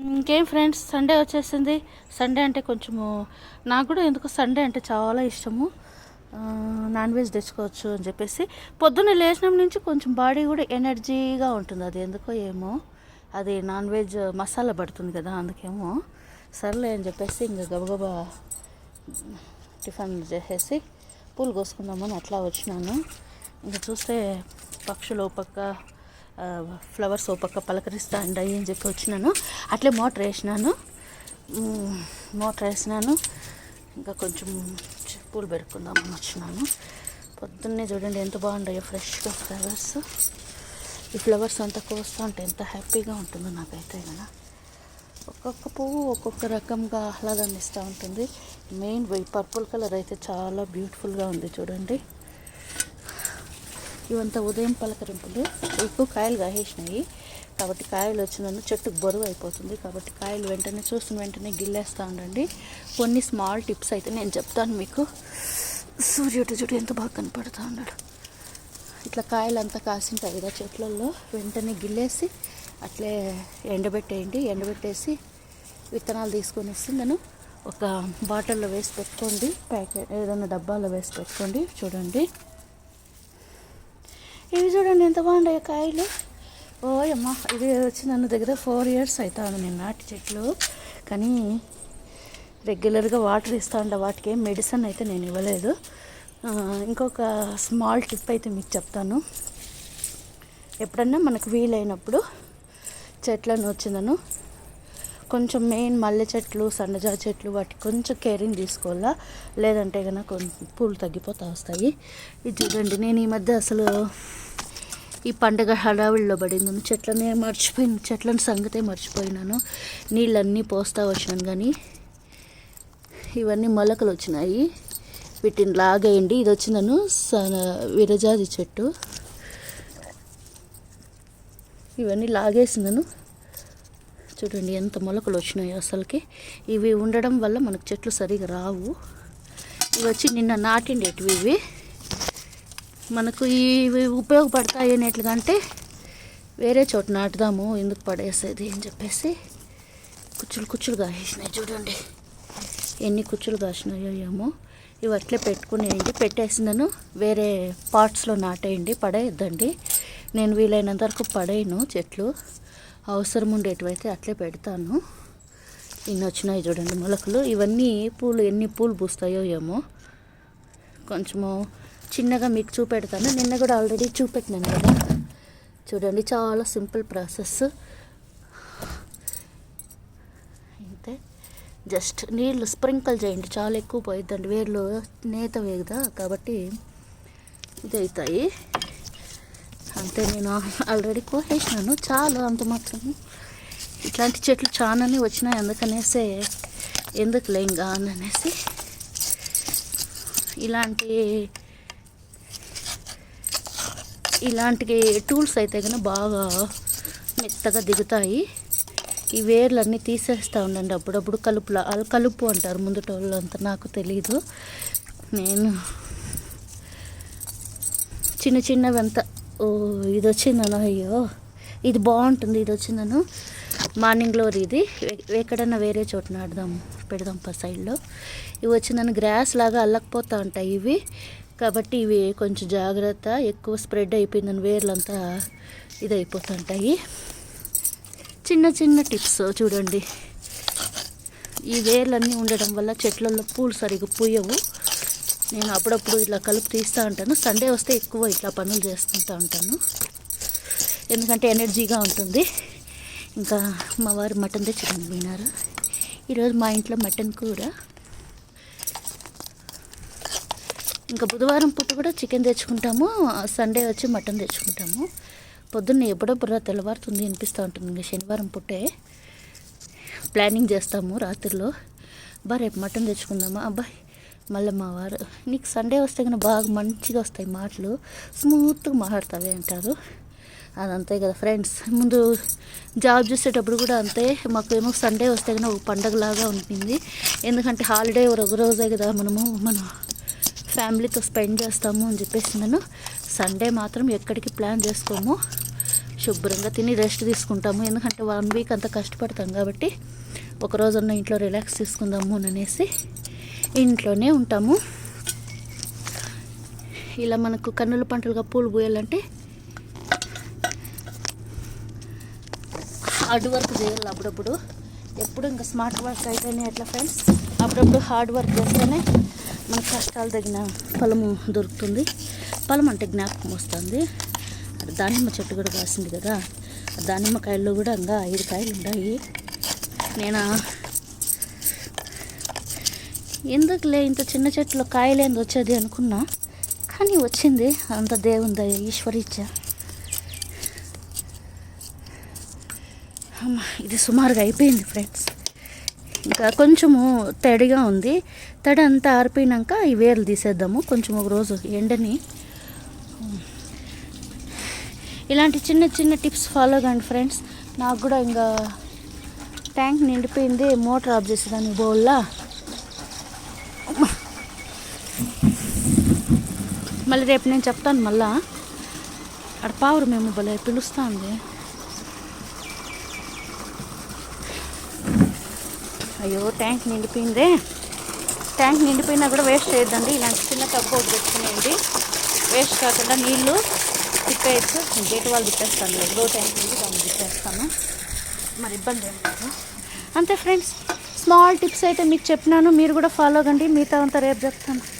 ఇంకేం friends Sunday వచ్చేసింది. Sunday అంటే కొంచెము నాకు కూడా ఎందుకు సండే అంటే చాలా ఇష్టము. నాన్ వెజ్ తెచ్చుకోవచ్చు అని చెప్పేసి. పొద్దున్న లేచినం నుంచి కొంచెం బాడీ కూడా ఎనర్జీగా ఉంటుంది. అది ఎందుకో ఏమో. అది నాన్ వెజ్ మసాలా పడుతుంది కదా అందుకేమో. సర్లే అని చెప్పేసి ఇంకా గబగబా టిఫిన్ చేసేసి పూలు కోసుకుందామని అట్లా వచ్చినాను. ఇంకా చూస్తే పక్షులు పక్క ఫ్లవర్స్ ఓ పక్క పలకరిస్తా అండాయి అని చెప్పి వచ్చినాను. అట్లే మోటర్ వేసినాను. మోటర్ వేసినాను. ఇంకా కొంచెం పూలు పెరుక్కుందామని వచ్చినాను. పొద్దున్నే చూడండి ఎంత బాగుంటాయో ఫ్రెష్గా ఫ్లవర్స్. ఈ ఫ్లవర్స్ అంతా కోస్తూ ఉంటే ఎంత హ్యాపీగా ఉంటుందో నాకైతే కదా. ఒక్కొక్క పువ్వు ఒక్కొక్క రకంగా ఆహ్లాదాన్ని ఇస్తూ ఉంటుంది. మెయిన్ పర్పుల్ కలర్ అయితే చాలా బ్యూటిఫుల్గా ఉంది చూడండి. ఇవంతా ఉదయం పలకరింపులు. ఎక్కువ కాయలు కాసేసినాయి. కాబట్టి కాయలు వచ్చినందు చెట్టుకు బరువు అయిపోతుంది. కాబట్టి కాయలు వెంటనే చూసిన వెంటనే గిల్లేస్తూ ఉండండి. కొన్ని స్మాల్ టిప్స్ అయితే నేను చెప్తాను మీకు. సూర్యుడు చూడు ఎంత బాగా కనపడుతూ ఉన్నాడు. ఇట్లా కాయలు అంతా కాసింటాయి కదా చెట్లలో వెంటనే గిల్లేసి అట్లే ఎండబెట్టేయండి. ఎండబెట్టేసి విత్తనాలు తీసుకొని వస్తే నేను ఒక బాటిల్లో వేసి పెట్టుకోండి. ప్యాకెట్ ఏదైనా డబ్బాలో వేసి పెట్టుకోండి. చూడండి. ఇవి చూడండి ఎంత బాగున్నాయి కాయలు. ఓ అమ్మ ఇది వచ్చి నన్ను దగ్గర ఫోర్ ఇయర్స్ అవుతాను నేను నాటి చెట్లు. కానీ రెగ్యులర్గా వాటర్ ఇస్తా ఉండే వాటికి ఏం మెడిసిన్ అయితే నేను ఇవ్వలేదు. ఇంకొక స్మాల్ టిప్ అయితే మీకు చెప్తాను. ఎప్పుడన్నా మనకు వీలైనప్పుడు చెట్లను వచ్చిందను కొంచెం మెయిన్ మల్లె చెట్లు సన్నజా చెట్లు వాటికి కొంచెం కేరింగ్ తీసుకోవాలా? లేదంటే కనుక కొంచెం పూలు తగ్గిపోతూ వస్తాయి. ఇది చూడండి నేను ఈ మధ్య అసలు ఈ పండగ హడావిడిలో పడింది చెట్లనే మర్చిపోయిన చెట్లను సంగతే మర్చిపోయినాను. నీళ్ళన్నీ పోస్తా వచ్చినాను కానీ ఇవన్నీ మొలకలు వచ్చినాయి. వీటిని లాగేయండి. ఇది వచ్చిందను సన విరజాది చెట్టు. ఇవన్నీ లాగేసిందను చూడండి ఎంత మొలకలు వచ్చినాయో అసలుకి. ఇవి ఉండడం వల్ల మనకు చెట్లు సరిగా రావు. ఇవి వచ్చి నిన్న నాటిండేటివి ఇవి. మనకు ఇవి ఉపయోగపడతాయి అనేట్లుగా అంటే వేరే చోట నాటుదాము ఎందుకు పడేసేది అని చెప్పేసి కుచ్చులు కుచ్చులు కాసేసినాయి చూడండి. ఎన్ని కుచ్చులు కాసినాయో ఏమో. ఇవి అట్లే పెట్టుకునేయండి. పెట్టేసిందను వేరే పార్ట్స్లో నాటేయండి పడేయద్దండి. నేను వీలైనంత వరకు పడేయను చెట్లు. అవసరం ఉండేటివైతే అట్లే పెడతాను. ఇన్ని వచ్చినాయి చూడండి మొలకలు. ఇవన్నీ పూలు ఎన్ని పూలు పూస్తాయో ఏమో. కొంచెము చిన్నగా మీకు చూపెడతాను. నిన్న కూడా ఆల్రెడీ చూపెట్టినాను కదా. చూడండి చాలా సింపుల్ ప్రాసెస్. అంతే జస్ట్ నీళ్ళు స్ప్రింకిల్ చేయండి. చాలా ఎక్కువ పోయిద్దండి. వేర్లు నేత వేగదా కాబట్టి ఇది అవుతాయి అంతే నేను ఆల్రెడీ కోసేసినాను చాలు అంత మాత్రం. ఇట్లాంటి చెట్లు చాలానే వచ్చినాయి అందుకనేసే ఎందుకు లేంగా అని అనేసి. ఇలాంటి ఇలాంటి టూల్స్ అయితే కనుక బాగా మెత్తగా దిగుతాయి. ఈ వేర్లన్నీ తీసేస్తూ ఉండండి అప్పుడప్పుడు కలుపులా కలుపు అంటారు ముందుటోళ్ళు అంతా నాకు తెలీదు. నేను చిన్న చిన్నవి అంతా ఓ ఇది వచ్చిందను అయ్యో. ఇది బాగుంటుంది ఇది వచ్చిందను మార్నింగ్ గ్లోరీ ఇది. ఎక్కడన్నా వేరే చోట నాడదాం పెడదాం ప సైడ్లో. ఇవి వచ్చిందని గ్రాస్ లాగా అల్లకపోతూ ఉంటాయి ఇవి. కాబట్టి ఇవి కొంచెం జాగ్రత్త ఎక్కువ స్ప్రెడ్ అయిపోయిందని వేర్లంతా ఇది అయిపోతుంటాయి చిన్న చిన్న టిప్స్ చూడండి. ఈ వేర్లన్నీ ఉండడం వల్ల చెట్లలో పూలు సరిగ్గా పూయవు. నేను అప్పుడప్పుడు ఇట్లా కలుపు తీస్తూ ఉంటాను. సండే వస్తే ఎక్కువ ఇట్లా పనులు చేసుకుంటూ ఉంటాను. ఎందుకంటే ఎనర్జీగా ఉంటుంది. ఇంకా మా వారు మటన్ తెచ్చుకొని పోయినారు. ఈరోజు మా ఇంట్లో మటన్ కూర. ఇంకా బుధవారం పూట కూడా చికెన్ తెచ్చుకుంటాము. సండే వచ్చి మటన్ తెచ్చుకుంటాము. పొద్దున్న ఎప్పుడప్పుడు తెల్లవారుతుంది అనిపిస్తూ ఉంటుంది. ఇంకా శనివారం పుట్టే ప్లానింగ్ చేస్తాము రాత్రిలో. బా రేపు మటన్ తెచ్చుకుందామా? అబ్బాయి మళ్ళీ మా వారు నీకు సండే వస్తే కనుక బాగా మంచిగా వస్తాయి మాటలు స్మూత్గా మాట్లాడతావే అంటారు. అదంతే కదా ఫ్రెండ్స్. ముందు జాబ్ చేసేటప్పుడు కూడా అంతే మాకేమో సండే వస్తే కనుక ఒక పండగలాగా ఉంటుంది. ఎందుకంటే హాలిడే ఒక రోజే కదా మనము మన ఫ్యామిలీతో స్పెండ్ చేస్తాము అని చెప్పేసి నేను సండే మాత్రం ఎక్కడికి ప్లాన్ చేసుకోము. శుభ్రంగా తిని రెస్ట్ తీసుకుంటాము. ఎందుకంటే వన్ వీక్ అంతా కష్టపడతాం కాబట్టి ఒకరోజున్న ఇంట్లో రిలాక్స్ తీసుకుందాము అని అనేసి ఇంట్లోనే ఉంటాము. ఇలా మనకు కన్నుల పంటలుగా పూలు పూయాలంటే హార్డ్ వర్క్ చేయాలి అప్పుడప్పుడు. ఎప్పుడు ఇంకా స్మార్ట్ వర్క్ అయితేనే ఎట్లా ఫ్రెండ్స్? అప్పుడప్పుడు హార్డ్ వర్క్ చేస్తేనే మన కష్టాలు తగిన ఫలము దొరుకుతుంది. ఫలం అంటే జ్ఞాపకం వస్తుంది. దానిమ్మ చెట్టు కూడా కాసింది కదా. దానిమ్మకాయల్లో దానిమ్మ కాయల్లో కూడా ఇంకా ఐదు కాయలు ఉన్నాయి. నేను ఎందుకులే ఇంత చిన్న చెట్లు కాయలేంది వచ్చేది అనుకున్నా. కానీ వచ్చింది అంత దేవుంద ఈశ్వరీచ్చ అమ్మ ఇది సుమారుగా అయిపోయింది ఫ్రెండ్స్. ఇంకా కొంచెము తడిగా ఉంది. తడి అంతా ఆరిపోయినాక ఈ వేర్లు తీసేద్దాము. కొంచెం ఒక రోజు ఎండని. ఇలాంటి చిన్న చిన్న టిప్స్ ఫాలో కండి ఫ్రెండ్స్. నాకు కూడా ఇంకా ట్యాంక్ నిండిపోయింది మోటార్ ఆఫ్ చేసేదాన్ని బౌల్లా. మళ్ళీ రేపు నేను చెప్తాను మళ్ళా. అక్కడ పావురు మేము భలే పిలుస్తుంది. అయ్యో ట్యాంక్ నిండిపోయిందే. ట్యాంక్ నిండిపోయినా కూడా వేస్ట్ చేయొద్దండి. ఇలాంటి చిన్న టబ్ ఒకటి పెట్టుకునేయండి. వేస్ట్ కాకుండా నీళ్ళు తిప్పేయచ్చు గేట్ వాళ్ళు తిప్పేస్తాను. ఎప్పుడో ట్యాంక్ నుండి దాన్ని తిప్పేస్తాను. మరి ఇబ్బంది ఏం లేదు. అంతే ఫ్రెండ్స్ స్మాల్ టిప్స్ అయితే మీకు చెప్పినాను. మీరు కూడా ఫాలో కండి మిగతా అంతా రేపు చెప్తాను.